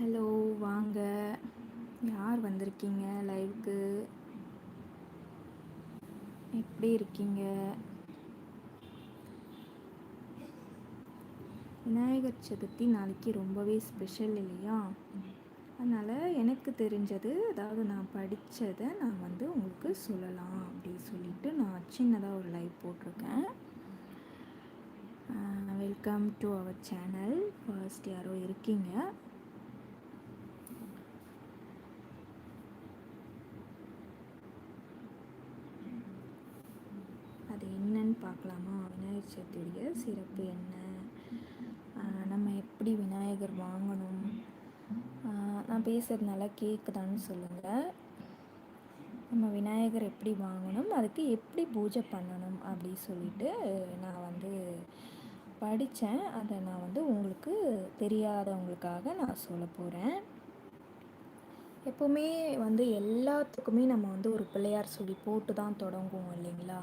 Hello வாங்க. யார் வந்திருக்கீங்க லைவுக்கு? எப்படி இருக்கீங்க? விநாயகர் சதுர்த்தி நாளைக்கு ரொம்பவே ஸ்பெஷல் இல்லையா? அதனால் எனக்கு தெரிஞ்சது அதாவது நான் படித்ததை நான் வந்து உங்களுக்கு சொல்லலாம் அப்படின்னு சொல்லிட்டு நான் சின்னதாக ஒரு லைவ் போட்டிருக்கேன். Welcome to our channel first யாரோ இருக்கீங்க அது என்னன்னு பார்க்கலாமா விநாயகர் சதுர்த்தியுடைய சிறப்பு என்ன? நம்ம எப்படி விநாயகர் வாங்கணும்? நான் பேசுகிறதுனால கேட்குதான்னு சொல்லுங்கள் நம்ம விநாயகர் எப்படி வாங்கணும்? அதுக்கு எப்படி பூஜை பண்ணணும் அப்படி சொல்லிட்டு நான் வந்து படித்தேன் அதை நான் வந்து உங்களுக்கு தெரியாதவங்களுக்காக நான் சொல்ல போகிறேன் எப்போவுமே வந்து எல்லாத்துக்குமே நம்ம வந்து ஒரு பிள்ளையார் சொல்லி போட்டு தான் தொடங்குவோம் இல்லைங்களா?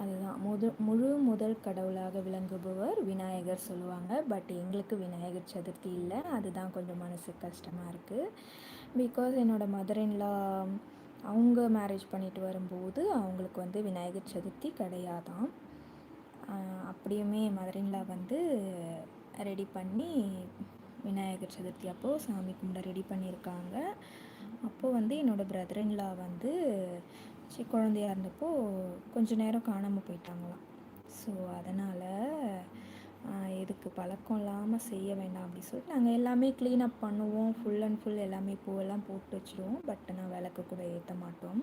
அதுதான். முது முழு முதல் கடவுளாக விளங்குபவர் விநாயகர் சொல்லுவாங்க. பட் எங்களுக்கு விநாயகர் சதுர்த்தி இல்லை. அதுதான் கொஞ்சம் மனசு கஷ்டமாக இருக்குது பிகாஸ் என்னோடய மதரின்லா அவங்க மேரேஜ் பண்ணிட்டு வரும்போது அவங்களுக்கு வந்து விநாயகர் சதுர்த்தி கிடையாதான் அப்படியுமே மதரின்லா வந்து ரெடி பண்ணி விநாயகர் சதுர்த்தி அப்போது சாமி கும்பிட ரெடி பண்ணியிருக்காங்க. அப்போது வந்து என்னோடய பிரதரின்லா வந்து சி குழந்தையா இருந்தப்போ கொஞ்ச நேரம் காணாமல் போயிட்டாங்களாம். ஸோ அதனால் எதுக்கு பழக்கம் இல்லாமல் செய்ய வேண்டாம் அப்படின்னு சொல்லிட்டு நாங்கள் எல்லாமே க்ளீன் அப் பண்ணுவோம். ஃபுல் அண்ட் ஃபுல் எல்லாமே பூவெல்லாம் போட்டு வச்சுருவோம். பட் ஆனால் விளக்கு கூட ஏற்ற மாட்டோம்.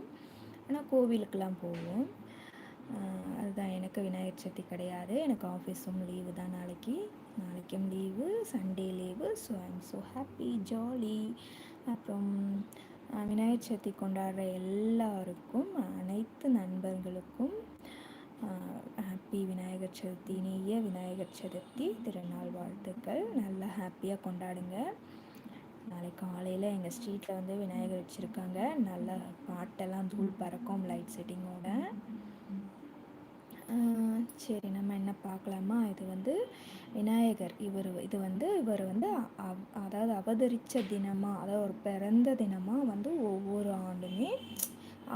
ஆனால் கோவிலுக்கெலாம் போவோம். அதுதான் எனக்கு விநாயகர் சதுர்த்தி கிடையாது. எனக்கு ஆஃபீஸும் லீவு தான் நாளைக்கு. நாளைக்கும் leave Sunday leave so I am so happy jolly அப்புறம் விநாயகர் சதுர்த்தி கொண்டாடுற எல்லாருக்கும் அனைத்து நண்பர்களுக்கும் ஹாப்பி விநாயகர் சதுர்த்தி இனிய விநாயகர் சதுர்த்தி திருநாள் வாழ்த்துக்கள். நல்லா ஹாப்பியாக கொண்டாடுங்க. நாளைக்கு காலையில் எங்கள் ஸ்ட்ரீட்டில் வந்து விநாயகர் வச்சுருக்காங்க. நல்லா பாட்டெல்லாம் தூள் பறக்கும் லைட் செட்டிங்கோட சரி நம்ம என்ன பார்க்கலாமா? இது வந்து விநாயகர். இவர் இது வந்து இவர் வந்து அதாவது அவதரித்த தினமாக அதாவது ஒரு பிறந்த தினமாக வந்து ஒவ்வொரு ஆண்டுமே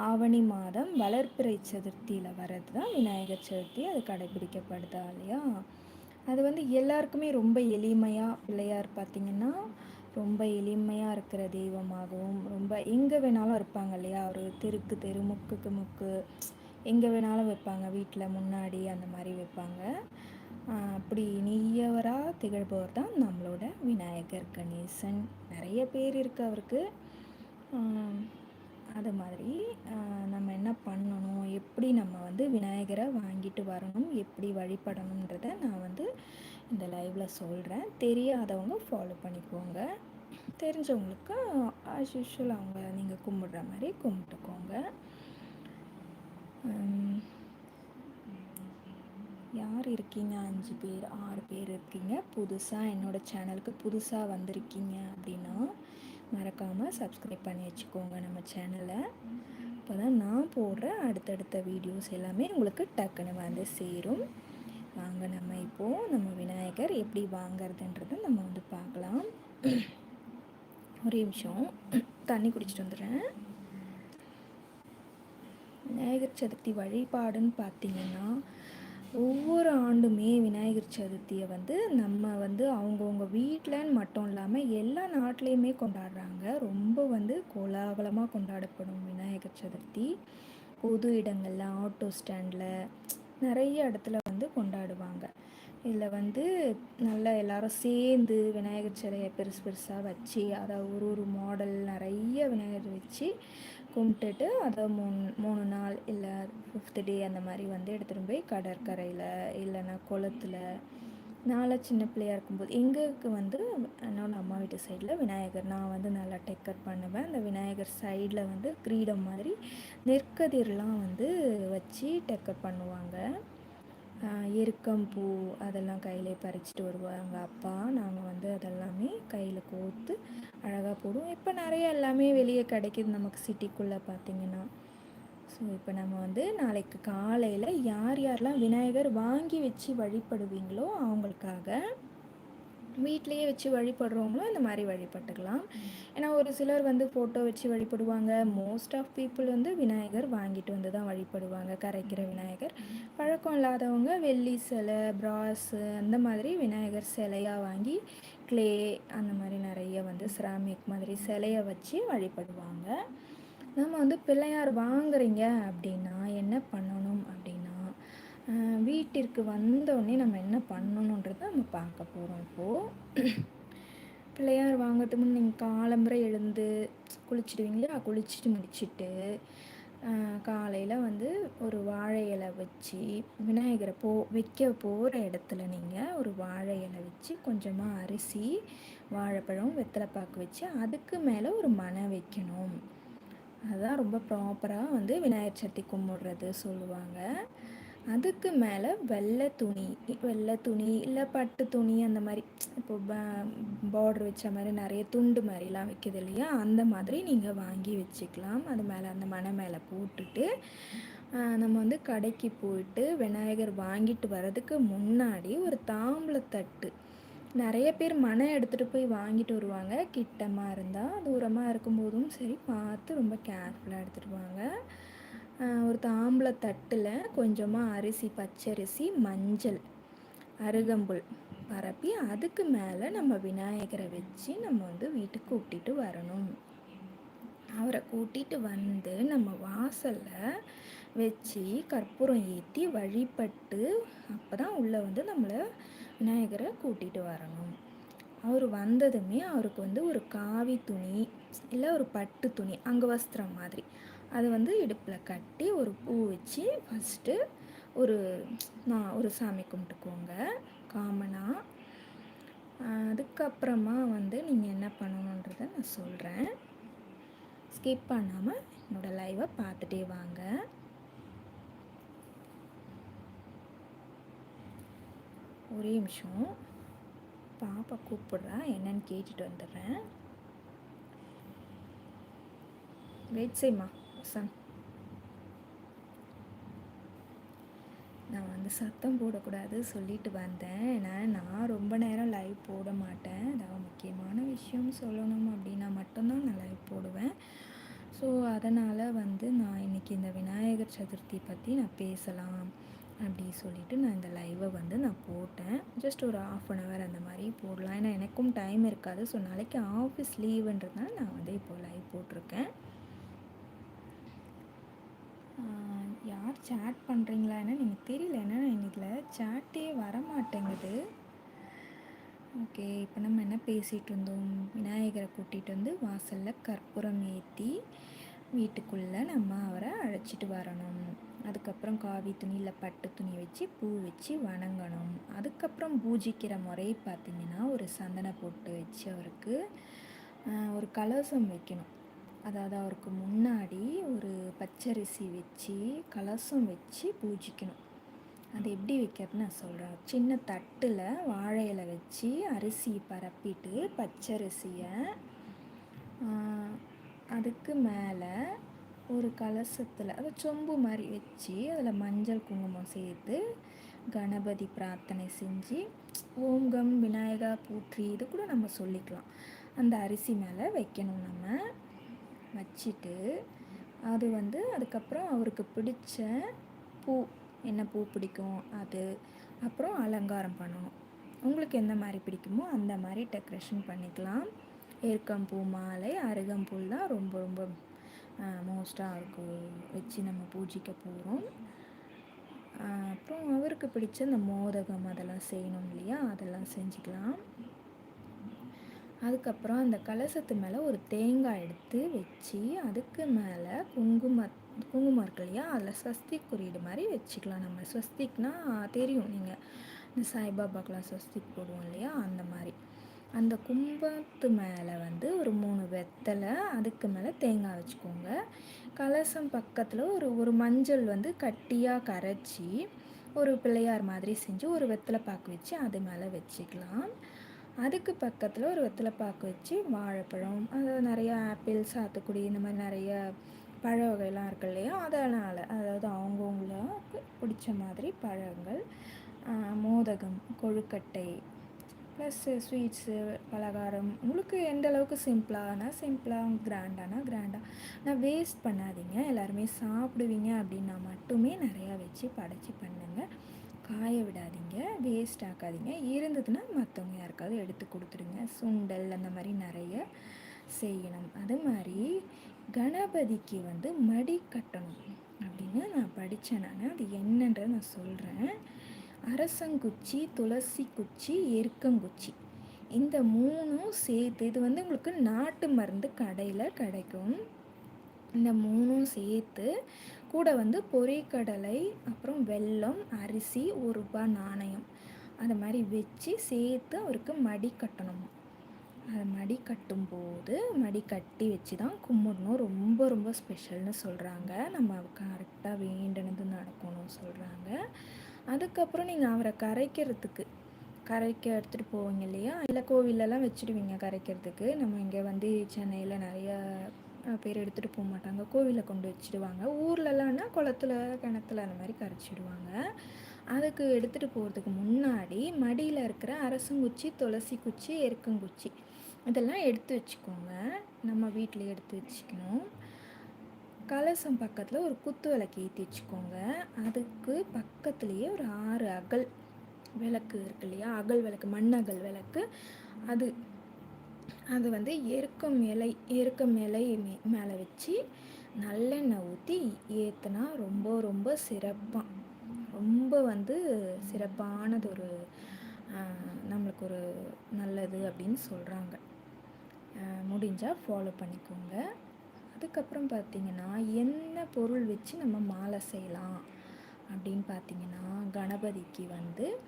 ஆவணி மாதம் வளர்ப்பிறை சதுர்த்தியில் வர்றது தான் விநாயகர் சதுர்த்தி. அது கடைபிடிக்கப்படுதா இல்லையா? அது வந்து எல்லாருக்குமே ரொம்ப எளிமையாக பிள்ளையார் பார்த்திங்கன்னா ரொம்ப எளிமையாக இருக்கிற தெய்வமாகவும் ரொம்ப எங்கே வேணாலும் இருப்பாங்க இல்லையா? ஒரு தெருக்கு தெரு முக்குக்கு முக்கு எங்கே வேணாலும் வைப்பாங்க வீட்டில் முன்னாடி அந்த மாதிரி வைப்பாங்க. அப்படி நீயவராக திகழ்பவர் தான் நம்மளோட விநாயகர் கணேசன். நிறைய பேர் இருக்கு அவருக்கு. அது மாதிரி நம்ம என்ன பண்ணணும் எப்படி நம்ம வந்து விநாயகரை வாங்கிட்டு வரணும் எப்படி வழிபடணுன்றத நான் வந்து இந்த லைவில் சொல்கிறேன் தெரியாதவங்க ஃபாலோ பண்ணிக்கோங்க. தெரிஞ்சவங்களுக்கு ஆஸ் யூஷுவல் அவங்க நீங்கள் கும்பிடுற மாதிரி கும்பிட்டுக்கோங்க. யார் இருக்கீங்க? அஞ்சு பேர் ஆறு பேர் இருக்கீங்க. புதுசாக என்னோடய சேனலுக்கு புதுசாக வந்திருக்கீங்க அப்படின்னா மறக்காமல் சப்ஸ்கிரைப் பண்ணி வச்சுக்கோங்க நம்ம சேனலை. அப்போ தான் நான் போடுற அடுத்தடுத்த வீடியோஸ் எல்லாமே உங்களுக்கு டக்குன்னு வந்து சேரும். வாங்க நம்ம இப்போது நம்ம விநாயகர் எப்படி வாங்கிறதுன்றதை நம்ம வந்து பார்க்கலாம். ஒரே நிமிஷம். தண்ணி குடிச்சிட்டு வந்துடுறேன். விநாயகர் சதுர்த்தி வழிபாடுன்னு பார்த்தீங்கன்னா ஒவ்வொரு ஆண்டுமே விநாயகர் சதுர்த்தியை வந்து நம்ம வந்து அவங்கவுங்க வீட்டிலன்னு மட்டும் இல்லாமல் எல்லா நாட்டிலையுமே கொண்டாடுறாங்க. ரொம்ப வந்து கோலாகலமாக கொண்டாடப்படும் விநாயகர் சதுர்த்தி. பொது இடங்களில் ஆட்டோ ஸ்டாண்டில் நிறைய இடத்துல வந்து கொண்டாடுவாங்க. இதில் வந்து நல்லா எல்லாரும் சேர்ந்து விநாயகர் சிலையை பெருசு பெருசாக வச்சு அதை ஒரு ஒரு மாடல் நிறைய விநாயகர் வச்சு கும்பிட்டுட்டு அதை மூணு மூணு நாள் இல்லை ஃபிஃப்த் டே அந்த மாதிரி வந்து எடுத்துகிட்டு போய் கடற்கரையில் இல்லைன்னா குளத்துல நான்லாம் சின்ன பிள்ளையா இருக்கும்போது எங்களுக்கு வந்து என்னோட அம்மா வீட்டு சைடில் விநாயகர் நான் வந்து நல்லா டெக்கர் பண்ணுவேன். அந்த விநாயகர் சைடில் வந்து கிரீடம் மாதிரி நெற்கதிர்லாம் வந்து வச்சு டெக்கர் பண்ணுவாங்க. எருக்கம் பூ அதெல்லாம் கையிலே பறிச்சுட்டு வருவாங்க அப்பா நாங்கள் வந்து அதெல்லாமே கையில் கோர்த்து அழகாக போடுவோம். இப்போ நிறைய எல்லாமே வெளியே கிடைக்கிது நமக்கு சிட்டிக்குள்ளே பார்த்தீங்கன்னா. ஸோ இப்போ நம்ம வந்து நாளைக்கு காலையில் யார் யாரெல்லாம் விநாயகர் வாங்கி வச்சு வழிபடுவீங்களோ அவங்களுக்காக வீட்லேயே வச்சு வழிபடுறவங்களும் இந்த மாதிரி வழிபட்டுக்கலாம். ஏன்னா ஒரு சிலர் வந்து ஃபோட்டோ வச்சு வழிபடுவாங்க. மோஸ்ட் ஆஃப் பீப்புள் வந்து விநாயகர் வாங்கிட்டு வந்து தான் வழிபடுவாங்க. கரைக்கிற விநாயகர். பழக்கம் இல்லாதவங்க வெள்ளி சிலை பிராஸு அந்த மாதிரி விநாயகர் சிலையாக வாங்கி க்ளே அந்த மாதிரி நிறைய வந்து சிராமிக் மாதிரி சிலையை வச்சு வழிபடுவாங்க. நம்ம வந்து பிள்ளையார் வாங்குறீங்க அப்படின்னா என்ன பண்ணணும் அப்படின்னா வீட்டிற்கு வந்தோடனே நம்ம என்ன பண்ணணுன்றதை நம்ம பார்க்க போகிறோம் இப்போது பிள்ளையார் வாங்கிறதுக்கு முன் நீங்கள் காலம்புரை எழுந்து குளிச்சிடுவீங்களா? குளிச்சுட்டு முடிச்சுட்டு காலையில் வந்து ஒரு வாழை இலை வச்சு விநாயகரை போ வைக்க போகிற இடத்துல நீங்கள் ஒரு வாழை இலை வச்சு கொஞ்சமாக அரிசி வாழைப்பழம் வெத்தலைப்பாக்கு வச்சு அதுக்கு மேலே ஒரு மனை வைக்கணும். அதுதான் ரொம்ப ப்ராப்பராக வந்து விநாயகர் சதுர்த்தி கும்பிட்றது சொல்லுவாங்க. அதுக்கு மேலே வெள்ளை துணி வெள்ளை துணி இல்லை பட்டு துணி அந்த மாதிரி இப்போ பார்டர் வச்ச மாதிரி நிறைய துண்டு மாதிரிலாம் வைக்கிது இல்லையா? அந்த மாதிரி நீங்கள் வாங்கி வச்சுக்கலாம். அது மேலே அந்த மனை மேலே போட்டுட்டு நம்ம வந்து கடைக்கு போயிட்டு விநாயகர் வாங்கிட்டு வர்றதுக்கு முன்னாடி ஒரு தாம்பளத்தட்டு நிறைய பேர் மனை எடுத்துகிட்டு போய் வாங்கிட்டு வருவாங்க. கிட்டமாக இருந்தால் தூரமாக இருக்கும்போதும் சரி பார்த்து ரொம்ப கேர்ஃபுல்லாக எடுத்துகிட்டு வாங்க. ஒரு தாம்பளை தட்டில் கொஞ்சமாக அரிசி பச்சரிசி மஞ்சள் அருகம்புல் பரப்பி அதுக்கு மேலே நம்ம விநாயகரை வச்சு நம்ம வந்து வீட்டுக்கு கூட்டிகிட்டு வரணும். அவரை கூட்டிகிட்டு வந்து நம்ம வாசலில் வச்சு கற்பூரம் ஏற்றி வழிபட்டு அப்போ தான் உள்ளே வந்து நம்மளை விநாயகரை கூட்டிகிட்டு வரணும். அவர் வந்ததுமே அவருக்கு வந்து ஒரு காவி துணி இல்லை ஒரு பட்டு துணி அங்கவஸ்திரம் மாதிரி. அதை வந்து இடுப்பில் கட்டி ஒரு பூ வச்சு ஃபஸ்ட்டு ஒரு நான் ஒரு சாமி கும்பிட்டுக்கோங்க காமனாக அதுக்கப்புறமா வந்து நீங்கள் என்ன பண்ணணுன்றதை நான் சொல்கிறேன் ஸ்கிப் பண்ணாமல் என்னோடய லைவை பார்த்துட்டே வாங்க. ஒரே நிமிஷம். பாப்பா கூப்பிட்றா என்னன்னு கேட்டுட்டு வந்துடுறேன். வெயிட் செய்மா சன் நான் வந்து சத்தம் போடக்கூடாது சொல்லிட்டு வந்தேன். ஏன்னா நான் ரொம்ப நேரம் லைவ் போட மாட்டேன். அதாவது முக்கியமான விஷயம் சொல்லணும் அப்படின்னா மட்டும்தான் நான் லைவ் போடுவேன். ஸோ அதனால் வந்து நான் இன்றைக்கி இந்த விநாயகர் சதுர்த்தி பற்றி நான் பேசலாம் அப்படி சொல்லிவிட்டு நான் இந்த லைவை வந்து நான் போட்டேன். ஜஸ்ட் ஒரு ஆஃப் அன் ஹவர் அந்த மாதிரி போடலாம். ஏன்னா எனக்கும் டைம் இருக்காது. ஸோ நாளைக்கு ஆஃபீஸ் லீவுன்றதுனால நான் வந்து இப்போ லைவ் போட்டிருக்கேன். யார் சேட் பண்ணுறீங்களா என்ன எனக்கு தெரியல. என்னென்னு இதில் சேட்டே வர மாட்டேங்குது ஓகே இப்போ நம்ம என்ன பேசிகிட்டு இருந்தோம்? விநாயகரை கூட்டிகிட்டு வந்து வாசலில் கற்பூரம் ஏற்றி வீட்டுக்குள்ளே நம்ம அவரை அழைச்சிட்டு வரணும். அதுக்கப்புறம் காவி துணியில் பட்டு துணி வச்சு பூ வச்சு வணங்கணும். அதுக்கப்புறம் பூஜிக்கிற முறை பார்த்திங்கன்னா ஒரு சந்தன போட்டு வச்சு அவருக்கு ஒரு கலசம் வைக்கணும். அதாவது அவருக்கு முன்னாடி ஒரு பச்சரிசி வச்சு கலசம் வச்சு பூஜிக்கணும். அது எப்படி வைக்கிறதுன்னு நான் சொல்கிறேன் சின்ன தட்டில் வாழையில் வச்சு அரிசி பரப்பிட்டு பச்சரிசியை அதுக்கு மேலே ஒரு கலசத்தில் அது சொம்பு மாதிரி வச்சு அதில் மஞ்சள் குங்குமம் சேர்த்து கணபதி பிரார்த்தனை செஞ்சு ஓம் விநாயகா பூற்றி இது கூட நம்ம சொல்லிக்கலாம். அந்த அரிசி மேலே வைக்கணும் நம்ம. வச்சுட்டு அது வந்து அதுக்கப்புறம் அவருக்கு பிடிச்ச பூ என்ன பூ பிடிக்கும் அது அப்புறம் அலங்காரம் பண்ணணும். உங்களுக்கு எந்த மாதிரி பிடிக்குமோ அந்த மாதிரி டெக்கரேஷன் பண்ணிக்கலாம். ஏற்கம்பூ மாலை அருகம்பூல் தான் ரொம்ப ரொம்ப மோஸ்ட்டாக இருக்கும். வச்சு நம்ம பூஜிக்க போகிறோம் அப்புறம் அவருக்கு பிடிச்ச இந்த மோதகம் அதெல்லாம் செய்யணும் இல்லையா? அதெல்லாம் செஞ்சுக்கலாம். அதுக்கப்புறம் அந்த கலசத்து மேலே ஒரு தேங்காய் எடுத்து வச்சு அதுக்கு மேலே குங்கும குங்குமம் இருக்கு இல்லையா? அதில் ஸ்வஸ்திக் குறியீடு மாதிரி வச்சுக்கலாம் நம்ம. ஸ்வஸ்திக்னா தெரியும். நீங்கள் இந்த சாய்பாபாக்கெலாம் ஸ்வஸ்திக் போடுவோம் இல்லையா? அந்த மாதிரி. அந்த கும்பத்து மேலே வந்து ஒரு மூணு வெத்தலை அதுக்கு மேலே தேங்காய் வச்சுக்கோங்க. கலசம் பக்கத்தில் ஒரு ஒரு மஞ்சள் வந்து கட்டியாக கரைச்சி ஒரு பிள்ளையார் மாதிரி செஞ்சு ஒரு வெத்தலை பாக்கு வச்சு அது மேலே வச்சுக்கலாம். அதுக்கு பக்கத்தில் ஒரு வெத்தலைப்பாக்கு வச்சு வாழைப்பழம் அது நிறையா ஆப்பிள் சாத்துக்குடி இந்த மாதிரி நிறைய பழ வகைலாம் இருக்கு இல்லையா? அதனால் அதாவது அவங்கவுங்களுக்கு பிடிச்ச மாதிரி பழங்கள் மோதகம் கொழுக்கட்டை ப்ளஸ்ஸு ஸ்வீட்ஸு பலகாரம். உங்களுக்கு எந்த அளவுக்கு சிம்பிளானா சிம்பிளாக கிராண்டானா கிராண்டாக ஆனால் வேஸ்ட் பண்ணாதீங்க. எல்லாருமே சாப்பிடுவீங்க அப்படின்னா மட்டுமே நிறையா வச்சு படைச்சி பண்ணுங்கள் காய விடாதீங்க வேஸ்ட் ஆக்காதீங்க. இருந்ததுன்னா மற்றவங்க யாருக்காவது எடுத்து கொடுத்துருங்க சுண்டல் அந்த மாதிரி நிறைய செய்யணும். அது மாதிரி கணபதிக்கு வந்து மடி கட்டணும் அப்படின்னு நான் படித்தேன் நான். அது என்னன்றதை நான் சொல்கிறேன் அரசங்குச்சி துளசி குச்சி எருக்கங்குச்சி இந்த மூணும் சேர்த்து இது வந்து உங்களுக்கு நாட்டு மருந்து கடையில் கிடைக்கும். இந்த மூணும் சேர்த்து கூட வந்து பொரிக்கடலை அப்புறம் வெல்லம் அரிசி ஒரு ரூபாய் நாணயம். அதை மாதிரி வச்சு சேர்த்து அவருக்கு மடி கட்டணுமா. அதை மடி கட்டும்போது மடி கட்டி வச்சு தான் கும்பிடணும். ரொம்ப ரொம்ப ஸ்பெஷல்னு சொல்கிறாங்க நம்ம கரெக்டாக வேண்டினது நடக்கணும்னு சொல்கிறாங்க அதுக்கப்புறம் நீங்கள் அவரை கரைக்கிறதுக்கு கரைக்க எடுத்துகிட்டு போவீங்க இல்லையா? இல்லை கோவிலெல்லாம் வச்சுடுவீங்க கரைக்கிறதுக்கு? நம்ம இங்கே வந்து சென்னையில் நிறைய பேர் எடுத்துகிட்டு போக மாட்டாங்க. கோவிலில் கொண்டு வச்சுடுவாங்க. ஊர்லலாம்னா குளத்துல கிணத்துல அந்த மாதிரி கரைச்சிடுவாங்க. அதுக்கு எடுத்துகிட்டு போகிறதுக்கு முன்னாடி மடியில் இருக்கிற அரசங்குச்சி துளசி குச்சி எருக்கங்குச்சி இதெல்லாம் எடுத்து வச்சுக்கோங்க. நம்ம வீட்டில் எடுத்து வச்சுக்கணும். கலசம் பக்கத்தில் ஒரு குத்து விளக்கு ஏற்றி வச்சுக்கோங்க. அதுக்கு பக்கத்துலேயே ஒரு ஆறு அகல் விளக்கு இருக்கு இல்லையா? அகல் விளக்கு மண் அகல் விளக்கு. அது அது வந்து எருக்கம் இலை எருக்கம் இலை மே மேலே வச்சு நல்லெண்ணெய் ஊற்றி ஏற்றுனா ரொம்ப ரொம்ப சிறப்பாக ரொம்ப வந்து சிறப்பானது ஒரு நம்மளுக்கு ஒரு நல்லது அப்படின்னு சொல்கிறாங்க முடிஞ்சால் ஃபாலோ பண்ணிக்கோங்க. அதுக்கப்புறம் பார்த்திங்கன்னா என்ன பொருள் வச்சு நம்ம மாலை செய்யலாம் அப்படின்னு பார்த்திங்கன்னா கணபதிக்கு வந்து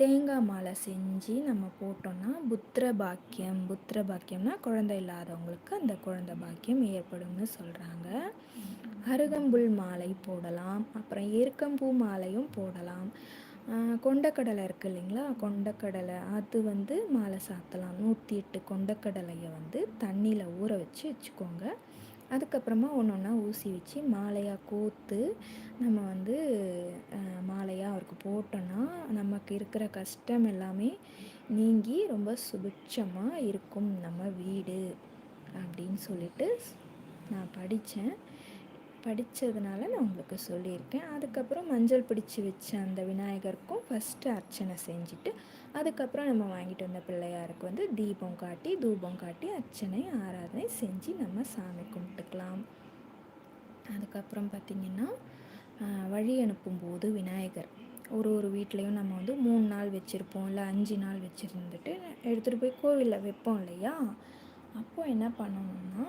தேங்காய் மாலை செஞ்சு நம்ம போட்டோம்னா புத்திர பாக்கியம். புத்திர பாக்கியம்னா குழந்தை இல்லாதவங்களுக்கு அந்த குழந்தை பாக்கியம் ஏற்படும்னு சொல்கிறாங்க அருகம்புல் மாலை போடலாம். அப்புறம் எருக்கம்பூ மாலையும் போடலாம். கொண்டக்கடலை இருக்குது இல்லைங்களா? கொண்டக்கடலை அது வந்து மாலை சாத்தலாம். நூற்றி எட்டு கொண்டக்கடலையை வந்து தண்ணியில் ஊற வச்சு வச்சுக்கோங்க. அதுக்கப்புறமா ஒன்று ஒன்றா ஊசி வச்சு மாலையாக கோர்த்து நம்ம வந்து மாலையாக அவருக்கு போட்டோன்னா நமக்கு இருக்கிற கஷ்டம் எல்லாமே நீங்கி ரொம்ப சுபிட்சமாக இருக்கும் நம்ம வீடு அப்படின்னு சொல்லிட்டு நான் படித்தேன் படித்ததுனால நான் உங்களுக்கு சொல்லியிருக்கேன். அதுக்கப்புறம் மஞ்சள் பிடிச்சி வச்ச அந்த விநாயகருக்கும் ஃபஸ்ட்டு அர்ச்சனை செஞ்சுட்டு அதுக்கப்புறம் நம்ம வாங்கிட்டு வந்த பிள்ளையாருக்கு வந்து தீபம் காட்டி தூபம் காட்டி அர்ச்சனை ஆராதனை செஞ்சு நம்ம சாமி கும்பிட்டுக்கலாம். அதுக்கப்புறம் பார்த்திங்கன்னா வழி அனுப்பும்போது விநாயகர். ஒரு ஒரு வீட்லேயும் நம்ம வந்து மூணு நாள் வச்சுருப்போம் இல்லை அஞ்சு நாள் வச்சுருந்துட்டு எடுத்துகிட்டு போய் கோவிலில் வைப்போம் இல்லையா? அப்போது என்ன பண்ணணும்னா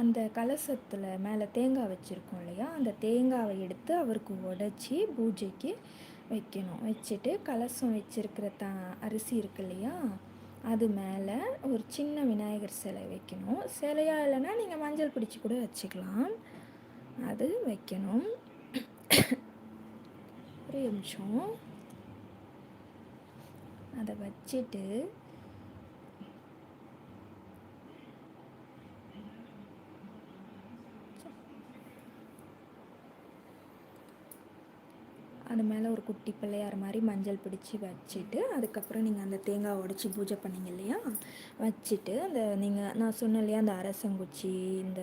அந்த கலசத்தில் மேலே தேங்காய் வச்சுருக்கோம் இல்லையா? அந்த தேங்காவை எடுத்து அவருக்கு உடச்சி பூஜைக்கு வைக்கணும். வச்சுட்டு கலசம் வச்சுருக்கிற த அரிசி இருக்கு இல்லையா? அது மேலே ஒரு சின்ன விநாயகர் சிலை வைக்கணும். சிலையாக இல்லைன்னா நீங்கள் மஞ்சள் பிடிச்சி கூட வச்சுக்கலாம். அது வைக்கணும். ஒரு நிமிஷம். அதை வச்சுட்டு அது மேலே ஒரு குட்டி பிள்ளையார் மாதிரி மஞ்சள் பிடிச்சி வச்சுட்டு அதுக்கப்புறம் நீங்கள் அந்த தேங்காய் உடச்சி பூஜை பண்ணிங்க இல்லையா? வச்சுட்டு அந்த நீங்கள் நான் சொன்னேன் இல்லையா அந்த அரசங்குச்சி இந்த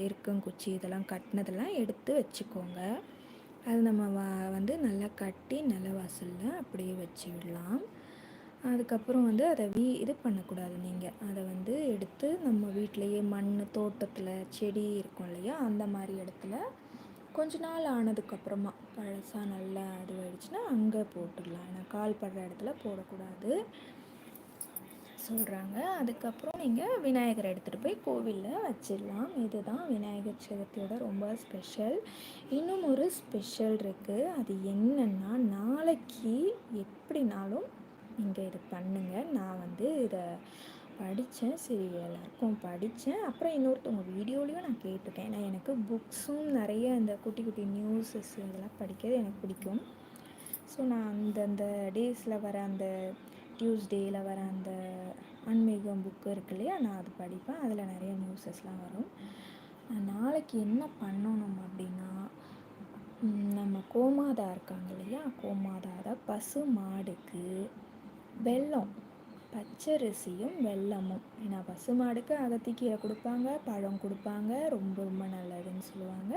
எருக்கங்குச்சி இதெல்லாம் கட்டினதெல்லாம் எடுத்து வச்சுக்கோங்க. அது நம்ம வா வந்து நல்லா கட்டி நிலவாசலில் அப்படியே வச்சு விடலாம் அதுக்கப்புறம் வந்து அதை வீ இது பண்ணக்கூடாது நீங்கள் அதை வந்து எடுத்து நம்ம வீட்டிலையே மண் தோட்டத்தில் செடி இருக்கும் இல்லையா அந்த மாதிரி இடத்துல கொஞ்ச நாள் ஆனதுக்கப்புறமா பழசாக நல்லா இதுவாகிடுச்சுன்னா அங்கே போட்டுடலாம். ஏன்னா கால் படுற இடத்துல போடக்கூடாது. சொல்கிறாங்க அதுக்கப்புறம் நீங்கள் விநாயகரை எடுத்துகிட்டு போய் கோவிலில் வச்சிடலாம். இதுதான் விநாயகர் சதுர்த்தியோட ரொம்ப ஸ்பெஷல். இன்னும் ஒரு ஸ்பெஷல் இருக்குது அது என்னென்னா நாளைக்கு எப்படினாலும் நீங்கள் இது பண்ணுங்கள் நான் வந்து இதை படித்தேன் சரி எல்லாருக்கும் படித்தேன் அப்புறம் இன்னொருத்தவங்க வீடியோலையும் நான் கேட்டிருக்கேன். ஏன்னா எனக்கு புக்ஸும் நிறைய இந்த குட்டி குட்டி நியூஸஸ் இதெல்லாம் படிக்கிறது எனக்கு பிடிக்கும். ஸோ நான் அந்தந்த டேஸில் வர அந்த டியூஸ்டேயில் வர அந்த ஆன்மீகம் புக்கு இருக்கு இல்லையா நான் அது படிப்பேன். அதில் நிறைய நியூஸஸ்லாம் வரும். நாளைக்கு என்ன பண்ணணும் அப்படின்னா நம்ம கோமாதா இருக்காங்க இல்லையா கோமாதா பசு மாடுக்கு வெல்லம். பச்சரிசியும் வெல்லமும். ஏன்னா பசுமாடுக்கு அகத்திக்கீரை கொடுப்பாங்க பழம் கொடுப்பாங்க ரொம்ப ரொம்ப நல்லதுன்னு சொல்லுவாங்க.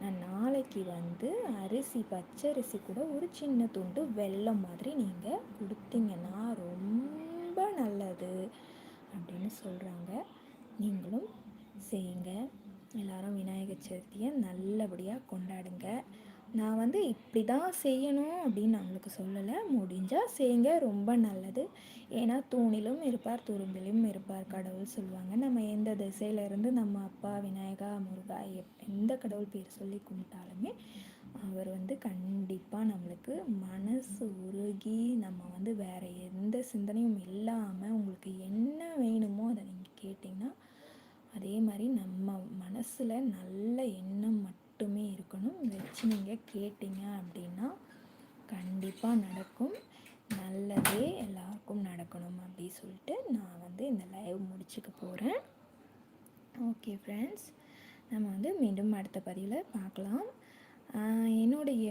நான் நாளைக்கு வந்து அரிசி பச்சரிசி கூட ஒரு சின்ன துண்டு வெல்லம் மாதிரி நீங்கள் கொடுத்தீங்கன்னா ரொம்ப நல்லது அப்படின்னு சொல்கிறாங்க நீங்களும் செய்யுங்க. எல்லாரும் விநாயகர் சதுர்த்தியை நல்லபடியாக கொண்டாடுங்க. நான் வந்து இப்படி தான் செய்யணும் அப்படின்னு நான் உங்களுக்கு சொல்லலை. முடிஞ்சால் செய்யுங்க. ரொம்ப நல்லது. ஏன்னா தூணிலும் இருப்பார் துரும்பிலும் இருப்பார் கடவுள் சொல்லுவாங்க. நம்ம எந்த திசையிலேருந்து நம்ம அப்பா விநாயகா முருகா எப் எந்த கடவுள் பேர் சொல்லி கும்பிட்டாலுமே அவர் வந்து கண்டிப்பாக நம்மளுக்கு மனசு உருகி நம்ம வந்து வேறு எந்த சிந்தனையும் இல்லாமல் உங்களுக்கு என்ன வேணுமோ அதை நீங்கள் கேட்டிங்கன்னா அதே மாதிரி நம்ம மனசில் நல்ல எண்ணம் மட்டும் மட்டுமே இருக்கணும். வச்சு நீங்கள் கேட்டிங்க அப்படின்னா கண்டிப்பாக நடக்கும். நல்லதே எல்லாருக்கும் நடக்கணும் அப்படி சொல்லிட்டு நான் வந்து இந்த லைவ் முடிச்சுக்க போகிறேன் ஓகே ஃப்ரெண்ட்ஸ் நம்ம வந்து மீண்டும் அடுத்த பதிவில் பார்க்கலாம். என்னுடைய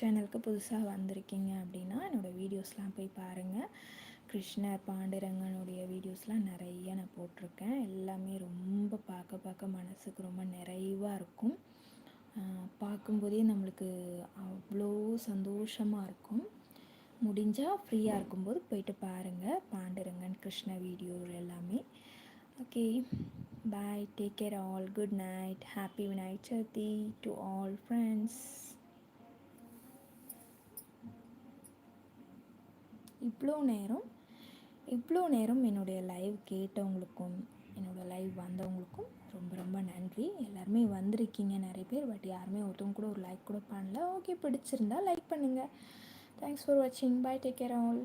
சேனலுக்கு புதுசாக வந்திருக்கீங்க அப்படின்னா என்னோடய வீடியோஸ்லாம் போய் பாருங்கள் கிருஷ்ணர் பாண்டுரங்கனுடைய வீடியோஸ்லாம் நிறைய நான் போட்டிருக்கேன். எல்லாமே ரொம்ப பார்க்க பார்க்க மனசுக்கு ரொம்ப நிறைவாக இருக்கும். பார்க்கும்போதே நம்மளுக்கு அவ்வளோ சந்தோஷமாக இருக்கும். முடிஞ்சால் ஃப்ரீயாக இருக்கும்போது போயிட்டு பாருங்கள் பாண்டுரங்கன் கிருஷ்ண வீடியோ எல்லாமே. Okay bye take care all good night happy Vinayak Chaturthi to all friends இவ்வளோ நேரம் இவ்வளோ நேரம் என்னுடைய லைவ் கேட்டவங்களுக்கும் என்னோடய லைவ் வந்தவங்களுக்கும் ரொம்ப ரொம்ப நன்றி. எல்லாருமே வந்திருக்கீங்க நிறைய பேர் பட் யாருமே ஒருத்தவங்க கூட ஒரு லைக் கூட பண்ணல. ஓகே பிடிச்சிருந்தா லைக் பண்ணுங்கள் தேங்க்ஸ் ஃபார் வாட்சிங் பாய் டேக் கேர் ஆல்